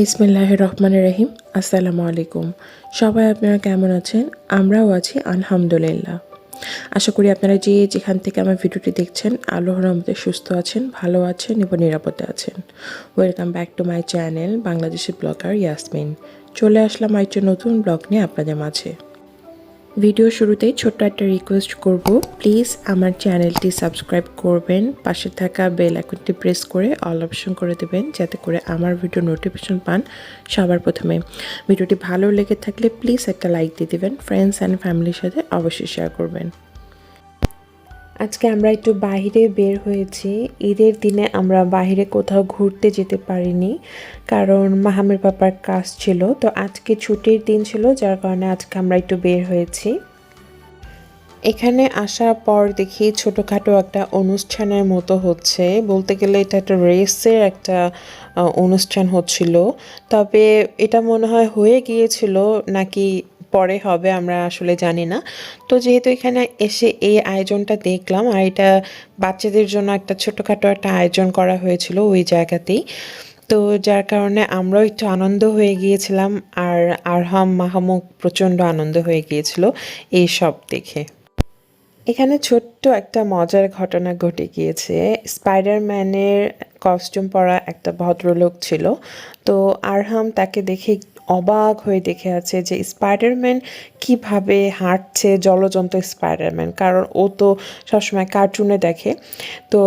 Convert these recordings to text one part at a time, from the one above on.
বিসমিল্লাহ রহমান রহিম। আসসালামু আলাইকুম। সবাই আপনারা কেমন আছেন? আমরাও আছি, আলহামদুলিল্লাহ। আশা করি আপনারা যে যেখান থেকে আমার ভিডিওটি দেখছেন আল্লাহ রহমতে সুস্থ আছেন, ভালো আছেন এবং নিরাপদে আছেন। Welcome back to my channel বাংলাদেশের ব্লগার ইয়াসমিন। চলে আসলাম আরেকটি নতুন ব্লগ নিয়ে আপনাদের মাঝে। ভিডিও শুরুতেই ছোট্ট একটা রিকোয়েস্ট করব। প্লিজ আমার চ্যানেলটি সাবস্ক্রাইব করবেন, পাশে থাকা বেল আইকনটি প্রেস করে অল অপশন করে দেবেন, যাতে করে আমার ভিডিও নোটিফিকেশন পান সবার প্রথমে। ভিডিওটি ভালো লেগে থাকলে প্লিজ একটা লাইক দিয়ে দেবেন ফ্রেন্ডস অ্যান্ড ফ্যামিলির সাথে অবশ্যই শেয়ার করবেন। আজকে আমরা একটু বাইরে বের হয়েছি। ঈদের দিনে আমরা বাইরে কোথাও ঘুরতে যেতে পারিনি, কারণ মাহামের পাপার কাজ ছিল। তো আজকে ছুটির দিন ছিল, যার কারণে আজকে আমরা একটু বের হয়েছি। এখানে আসার পর দেখি ছোটোখাটো একটা অনুষ্ঠানের মতো হচ্ছে। বলতে গেলে এটা একটা রেসের একটা অনুষ্ঠান হচ্ছিল। তবে এটা মনে হয় হয়ে গিয়েছিল, নাকি পরে হবে আমরা আসলে জানি না। তো যেহেতু এখানে এসে এই আয়োজনটা দেখলাম, আর এটা বাচ্চাদের জন্য একটা ছোটোখাটো একটা আয়োজন করা হয়েছিল ওই জায়গাতেই। তো যার কারণে আমরাও একটু আনন্দ হয়ে গিয়েছিলাম, আর আরহাম মাহমুক প্রচণ্ড আনন্দ হয়ে গিয়েছিল এই সব দেখে। এখানে ছোট্ট একটা মজার ঘটনা ঘটে গিয়েছে। স্পাইডারম্যানের কস্টিউম পরা একটা ভদ্রলোক ছিল। তো আরহাম তাকে দেখে অবাক হয়ে দেখে আছে যে স্পাইডারম্যান কীভাবে হাঁটছে, জলজন্ত স্পাইডারম্যান। কারণ ও তো সবসময় কার্টুনে দেখে। তো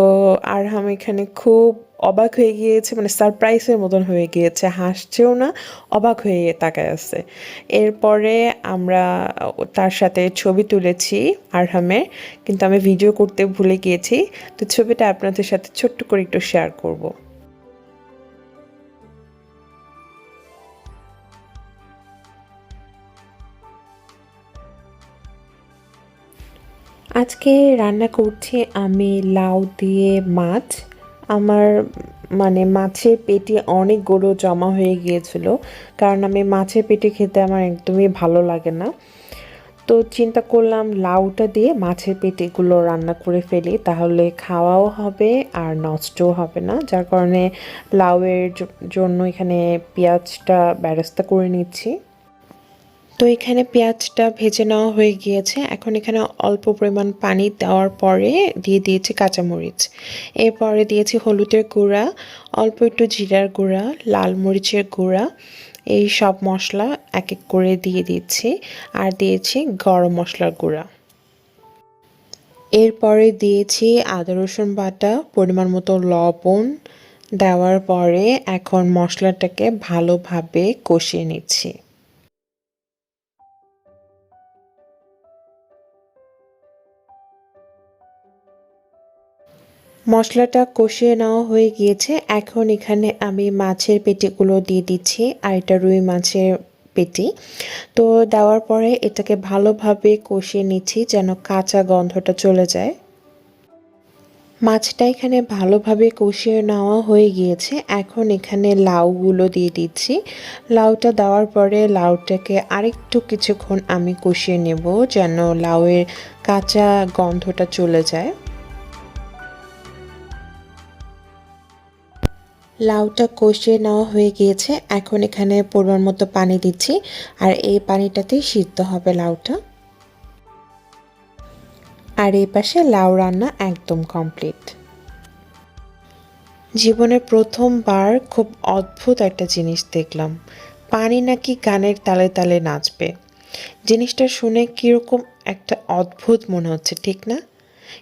আর আরহাম এখানে খুব অবাক হয়ে গিয়েছে মানে সারপ্রাইজের মতন হয়ে গিয়েছে। হাসছেও না, অবাক হয়ে তাকায় আছে। এরপরে আমরা তার সাথে ছবি তুলেছি আরহামের, কিন্তু আমি ভিডিও করতে ভুলে গিয়েছি। তো ছবিটা আপনাদের সাথে ছোট্ট করে একটু শেয়ার করব। আজকে রান্না করছি আমি লাউ দিয়ে মাছ। আমার মানে মাছের পেটে অনেক অনেকগুলো জমা হয়ে গিয়েছিল, কারণ আমি মাছের পেটে খেতে আমার একদমই ভালো লাগে না। তো চিন্তা করলাম লাউটা দিয়ে মাছের পেটেগুলো রান্না করে ফেলি, তাহলে খাওয়াও হবে আর নষ্টও হবে না। যার কারণে লাউয়ের জন্য এখানে পেঁয়াজটা ব্যবস্থা করে নিচ্ছি। তো এখানে পেঁয়াজটা ভেজে নেওয়া হয়ে গিয়েছে। এখন এখানে অল্প পরিমাণ পানি দেওয়ার পরে দিয়ে দিয়েছি কাঁচামরিচ। এরপরে দিয়েছি হলুদের গুঁড়া, অল্প একটু জিরার গুঁড়া, লাল মরিচের গুঁড়া, এই সব মশলা এক এক করে দিয়ে দিচ্ছি আর দিয়েছি গরম মশলার গুঁড়া। এরপরে দিয়েছি আদা, রসুন বাটা, পরিমাণ মতো লবণ। দেওয়ার পরে এখন মশলাটাকে ভালোভাবে কষিয়ে নিচ্ছি। মশলাটা কষিয়ে নেওয়া হয়ে গিয়েছে। এখন এখানে আমি মাছের পেটিগুলো দিয়ে দিচ্ছি আর এটা রুই মাছের পেটি। তো দেওয়ার পরে এটাকে ভালোভাবে কষিয়ে নিচ্ছি যেন কাঁচা গন্ধটা চলে যায়। মাছটা এখানে ভালোভাবে কষিয়ে নেওয়া হয়ে গিয়েছে। এখন এখানে লাউগুলো দিয়ে দিচ্ছি। লাউটা দেওয়ার পরে লাউটাকে আরেকটু কিছুক্ষণ আমি কষিয়ে নেব যেন লাউয়ের কাঁচা গন্ধটা চলে যায়। লাউটা কষিয়ে নেওয়া হয়ে গিয়েছে। এখন এখানে পরিমাণ মতো পানি দিচ্ছি। আর এই পানিটাতেই সিদ্ধ হবে লাউটা। আর এই পাশে লাউ রান্না একদম কমপ্লিট জীবনের প্রথমবার খুব অদ্ভুত একটা জিনিস দেখলাম। পানি নাকি গানের তালে তালে নাচবে। জিনিসটা শুনে কীরকম একটা অদ্ভুত মনে হচ্ছে, ঠিক না?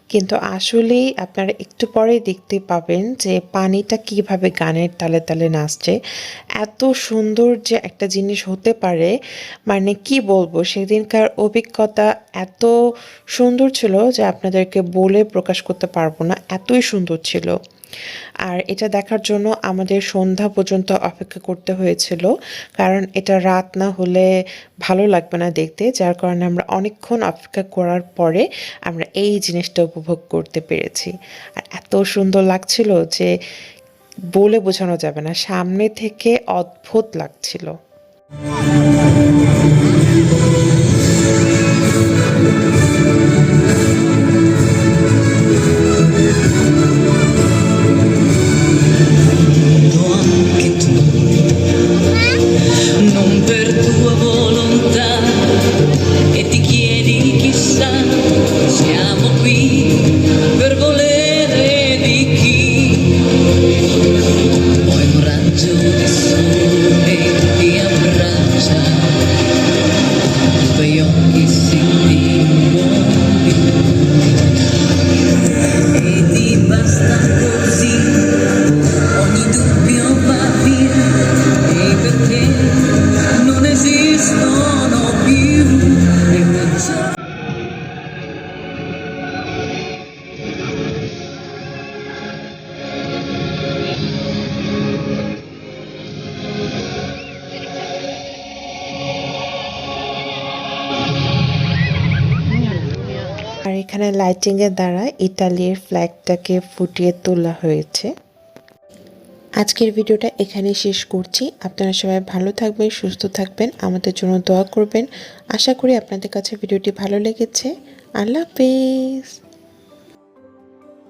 কিন্তু আসলেই আপনারা একটু পরে দেখতে পাবেন যে পানিটা কীভাবে গানের তালে তালে নাচছে। এত সুন্দর যে একটা জিনিস হতে পারে মানে কি বলব, সেদিনকার অভিজ্ঞতা এত সুন্দর ছিল যে আপনাদেরকে বলে প্রকাশ করতে পারব না, এতই সুন্দর ছিল। আর এটা দেখার জন্য আমাদের সন্ধ্যা পর্যন্ত অপেক্ষা করতে হয়েছিল, কারণ এটা রাত না হলে ভালো লাগবে না দেখতে, যার কারণে আমরা অনেকক্ষণ অপেক্ষা করার পরে আমরা এই জিনিসটা উপভোগ করতে পেরেছি। আর এত সুন্দর লাগছিল যে বলে বোঝানো যাবে না, সামনে থেকে অদ্ভুত লাগছিল। এখানে লাইটিংয়ের দ্বারা ইতালির ফ্ল্যাগটাকে ফুটিয়ে তোলা হয়েছে। আজকের ভিডিওটা এখানে শেষ করছি। আপনারা সবাই ভালো থাকবেন, সুস্থ থাকবেন, আমাদের জন্য দোয়া করবেন। আশা করি আপনাদের কাছে ভিডিওটি ভালো লেগেছে। আল্লাহ হাফিজ।